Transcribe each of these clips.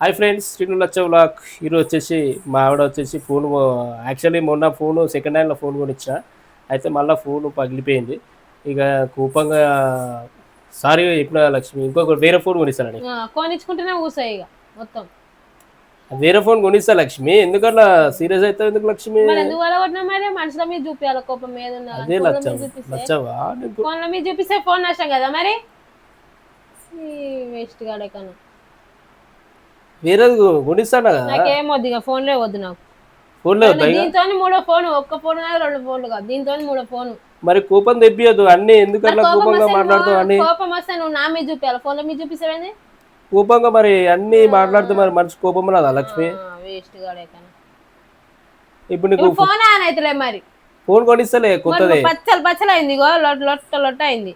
Hi friends Srinu లచ్చ vlog. ఈరోజు వచ్చేసి మా ఆవిడ వచ్చేసి ఫోన్ యాక్చువల్లీ మొన్న ఫోను సెకండ్ హ్యాండ్లో ఫోన్ కొనిచ్చా అయితే మళ్ళీ ఫోన్ పగిలిపోయింది. ఇక కూపంగా సారీ ఇప్పుడు లక్ష్మి ఇంకొక వేరే ఫోన్ కొనిస్తానండి కొనిచ్చుకుంటేనే కూసాయి ఇక మొత్తం. వేరే ఫోన్ కొనిస్తా లక్ష్మి. ఎందుకట్లా సీరియస్ అవుతావు ఎందుకు లక్ష్మి? మనుషుల మీద చూపించాలి కోపం మీద అదే లచ్చవా? ఫోన్ల మీద చూపిస్తే ఫోన్ నష్టం కదా మరి? వేస్ట్ కన్నా వేరేది కొనిస్తాను కదా? నాకేం వద్దు ఇక ఫోన్లే వద్దు నాకు. ఫోన్లో? దీంతో మూడో ఫోన్ ఒక్క ఫోన్ కాదు రెండు ఫోన్లు కాదు. దీంతో మూడో ఫోన్. మరి కూపం తెప్పియద్దు అన్ని ఎందుకట్లా కూపంగా మాట్లాడుతావు అన్ని? కోపం వస్తే నువ్వు నా మీద చూపించాలి ఫోన్ల మీద చూపిస్తావేంది? కూపంగా మరి అన్ని మాట్లాడితే మరి మనిషి కోపం రాదా లక్ష్మి? వేస్ట్ గాడే కన్నా ఇప్పుడు నీకు ఫోన్ ఆన్ అవుతలే మరి. ఫోన్ కొనిస్తలే కొత్తది? పచ్చలు పచ్చలు అయింది ఇగో లొట్ట లొట్ట లొట్ట అయింది.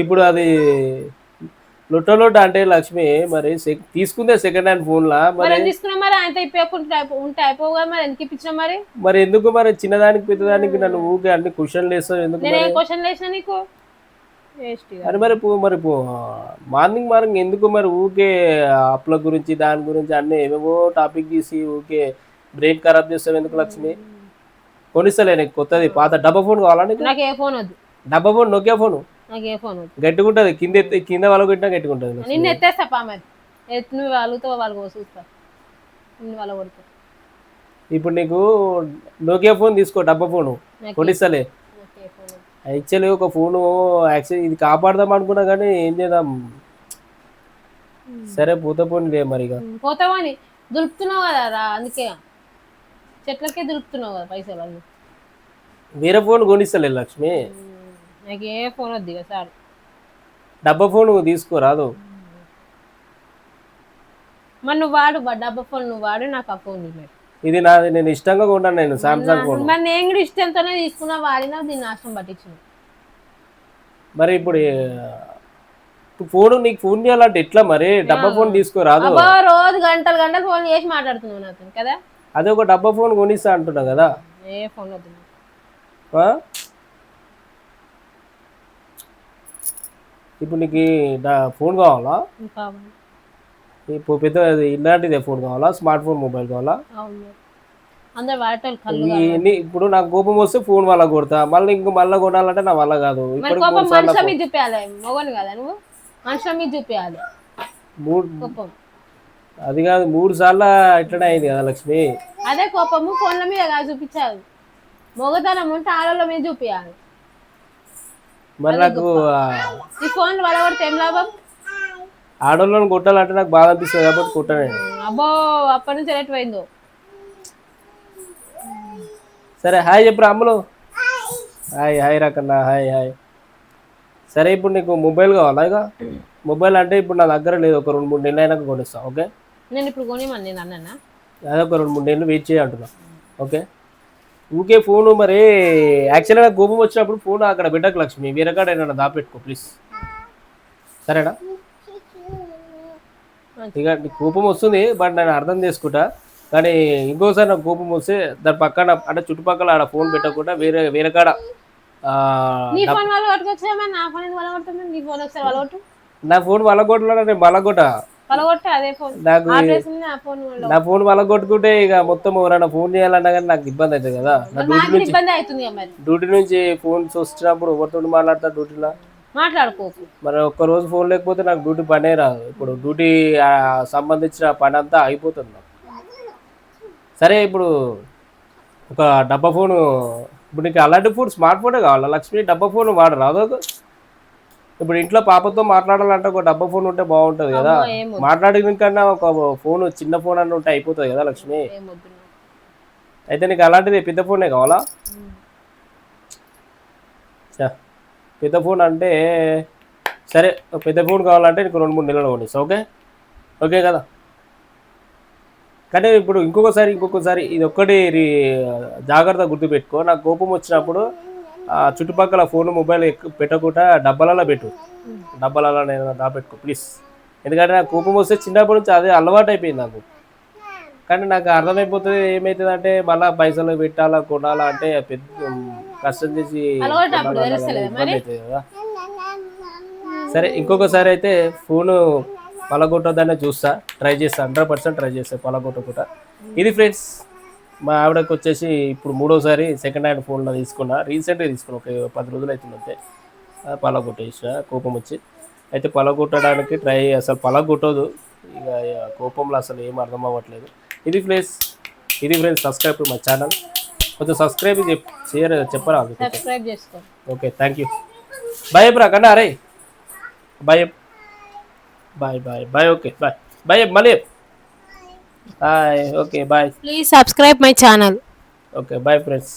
ఇప్పుడు అది లొట్ట లొట్ట అంటే లక్ష్మి మరి సెక్- తీసుకుందే సెకండ్ హ్యాండ్ ఫోన్ లా మరి మరి ఎందుకు తీసుకున్నా మరి? ఆయన ఇప్పకుండా అయిపోగా మరి. ఎందుకు ఇప్పించినా మరి? మరి ఎందుకు మరి? చిన్నదానికి పెద్దదానికి నన్ను ఊకే అన్ని క్వశ్చన్లు వేస్తావు ఎందుకు నేను క్వశ్చన్ వేసిన నీకు? వేస్ట్ మరి మరి పో- మరి మార్నింగ్ మార్నింగ్ ఎందుకు మరి ఊకే అప్ల గురించి దాని గురించి అన్ని ఏమేవో టాపిక్ తీసి ఊకే బ్రెయిన్ ఖరాబ్ చేస్తావు ఎందుకు లక్ష్మి? కొనిస్తలే నీకు కొత్తది. పాత డబ్బా ఫోన్ కావాలా నీకు? నాకు ఏ ఫోన్ వద్దు. డబ్బా ఫోన్ నొక్కే ఫోన్ నాకు ఫోన్ ఉంటుంది కింద ఎత్తి కింద వాళ్ళ కొట్టినా గట్టిగా ఉంటుంది లక్ష్మి. నిన్ను ఎత్తేస్తా పా మరి. ఎత్తు వాళ్ళతో వాళ్ళు చూస్తా. నిన్ను వాళ్ళ కొడుతా ఇప్పుడు నీకు నోకియా ఫోన్ తీసుకో డబ్బా ఫోను కొనిస్తలే యాక్చువల్లీ ఒక ఫోను యాక్చువల్లీ ఇది కాపాడదాం అనుకున్నా కానీ ఏం చేద్దాం? సరే పూత పోనీ మరి పోతావని దులుపుతున్నావు కదా రా అందుకే. చెట్లకే దులుపుతున్నావు కదా పైసలు వేరే ఫోన్ కొనిస్తలే లక్ష్మి. నాకు ఏ ఫోన్ వద్దు ఇక సార్. డబ్బా ఫోన్ తీసుకోరాదు మరి నువ్వు వాడు బా డబ్బా ఫోన్ నువ్వు వాడు నాకు ఆ ఫోన్ ఇది నాది నేను ఇష్టంగా కొన్నాను నేను సామ్సంగ్ ఫోన్. మరి నేను కూడా ఇష్టంతోనే తీసుకున్నా వాడినా దీన్ని నాశనం పట్టించిన మరి ఇప్పుడు ఫోన్ నీకు ఫోన్ చేయాలంటే ఎట్లా మరి? డబ్బా ఫోన్ తీసుకోరాదు అబ్బా రోజు గంటలు గంటలు ఫోన్ చేసి మాట్లాడుతున్నావు నాతో కదా? అదే ఒక డబ్బా ఫోన్ కొనిస్తా అంటున్నా కదా. ఏ ఫోన్ వద్దు నాకు. ఆ? ఇప్పుడు నీకు ఫోన్ కావాలా? ఇప్పుడు పెద్ద ఇలాంటిదే ఫోన్ కావాలా? స్మార్ట్ ఫోన్ మొబైల్ కావాలా? ఇప్పుడు నాకు కోపం వస్తే ఫోన్ వల్ల కొడతా. మళ్ళీ ఇంకో మళ్ళీ కొనాలంటే నా వల్ల కాదు. అది కాదు మూడు సార్లు ఇట్లనే అయింది కదా లక్ష్మి. అదే కోపము ఫోన్ల మీద కాదు చూపించాలి. మొగతనం ఉంటే ఆడోళ్ళ మీద చూపించాలి మరి నాకు ఈ ఫోన్ ఏం లాభం? ఆడోళ్ళని కొట్టాలంటే నాకు బాధ అనిపిస్తుంది కాబట్టి కొట్టాను. అబ్బో అప్పటి నుంచి ఎలక్ట్పోయిందో సరే హాయ్ చెప్పు అమ్ములు. హాయ్ హాయ్ రాకన్నా హాయ్ హాయ్. సరే ఇప్పుడు నీకు మొబైల్ కావాలా ఇక? మొబైల్ అంటే ఇప్పుడు నా దగ్గర లేదు ఒక రెండు మూడు నెలలు అయినాక కొనిస్తా ఓకే? నేను ఇప్పుడు కొనిమని నేను అన్నానా? అదే ఒక రెండు మూడు నెలలు వెయిట్ చేయ అంటున్నా ఓకే? ఊకే ఫోను మరి యాక్చువల్గా నాకు కోపం వచ్చినప్పుడు ఫోన్ అక్కడ పెట్టకు లక్ష్మి. వేరే కాడ ఏమైనా దాపెట్టుకో ప్లీజ్. సరేనా? ఇక కోపం వస్తుంది బట్ నేను అర్థం చేసుకుంటా. కానీ ఇంకోసారి నాకు కోపం వస్తే దాని పక్కన అంటే చుట్టుపక్కల ఆడ ఫోన్ పెట్టకుండా వేరే వేరే కాడ నీ ఫోన్ వాళ్ళు నేను వలగొట్ట నాకు నా ఫోన్ వలగొట్టుకుంటే ఇక మొత్తం ఎవరైనా ఫోన్ చేయాలన్నా కానీ నాకు ఇబ్బంది అవుతుంది కదా. నా డ్యూటీ నుంచి డ్యూటీ నుంచి ఫోన్స్ వచ్చినప్పుడు ఎవరితో మాట్లాడతా డ్యూటీలో మాట్లాడుకోకు మరి ఒక్క రోజు ఫోన్ లేకపోతే నాకు డ్యూటీ పనే రాదు. ఇప్పుడు డ్యూటీ సంబంధించిన పని అంతా అయిపోతుంది సరే ఇప్పుడు ఒక డబ్బా ఫోను ఇప్పుడు నీకు అలాంటి ఫోన్ స్మార్ట్ ఫోనే కావాలా? లక్ష్మి డబ్బా ఫోన్ వాడరాదు ఇప్పుడు ఇంట్లో పాపతో మాట్లాడాలంటే ఒక డబ్బా ఫోన్ ఉంటే బాగుంటుంది కదా. మాట్లాడిన కన్నా ఒక ఫోన్ చిన్న ఫోన్ అన్న ఉంటే అయిపోతుంది కదా లక్ష్మి. అయితే నీకు అలాంటిది పెద్ద ఫోనే కావాలా? పెద్ద ఫోన్ అంటే సరే పెద్ద ఫోన్ కావాలంటే నీకు రెండు మూడు నెలలు కొనిస్తా ఓకే? ఓకే కదా? కానీ ఇప్పుడు ఇంకొకసారి ఇంకొకసారి ఇది ఒక్కటి జాగ్రత్త గుర్తుపెట్టుకో. నాకు కోపం వచ్చినప్పుడు చుట్టుపక్కల ఫోన్ మొబైల్ ఎక్కువ పెట్టకుండా డబ్బాలలో పెట్టు. డబ్బాలలో నేను దాపెట్టుకో ప్లీజ్. ఎందుకంటే నాకు కోపం వస్తే చిన్నప్పటి నుంచి అదే అలవాటు అయిపోయింది నాకు. కానీ నాకు అర్థమైపోతుంది ఏమవుతుంది అంటే మళ్ళీ పైసలు పెట్టాలా కొనాలా అంటే పెద్ద కష్టం చేసి అవుతుంది కదా. సరే ఇంకొకసారి అయితే ఫోను పలగొట్టొద్దనే చూస్తా. ట్రై చేస్తా హండ్రెడ్ పర్సెంట్ ట్రై చేస్తా పలగొట్టకుండా. ఇది ఫ్రెండ్స్ మా ఆవిడకి వచ్చేసి ఇప్పుడు మూడోసారి సెకండ్ హ్యాండ్ ఫోన్లో తీసుకున్నా. రీసెంట్గా తీసుకున్నా ఒక పది రోజులు అవుతుంది అంతే. ఆ, పలగొట్టేసిన కోపం వచ్చి. అయితే పలగొట్టడానికి ట్రై అసలు పలగొట్టదు. ఇక ఇక కోపంలో అసలు ఏం అర్థం అవ్వట్లేదు. ఇది ఫ్రెండ్స్ ఇది friends subscribe to my channel కొంచెం సబ్స్క్రైబ్ చెప్ షేర్ చెప్పరా. సబ్స్క్రైబ్ చేసుకో. Okay thank you bye bro కన్నా అరే bye bye bye bye okay bye bye మళ్ళీ bye okay bye please subscribe my channel okay bye friends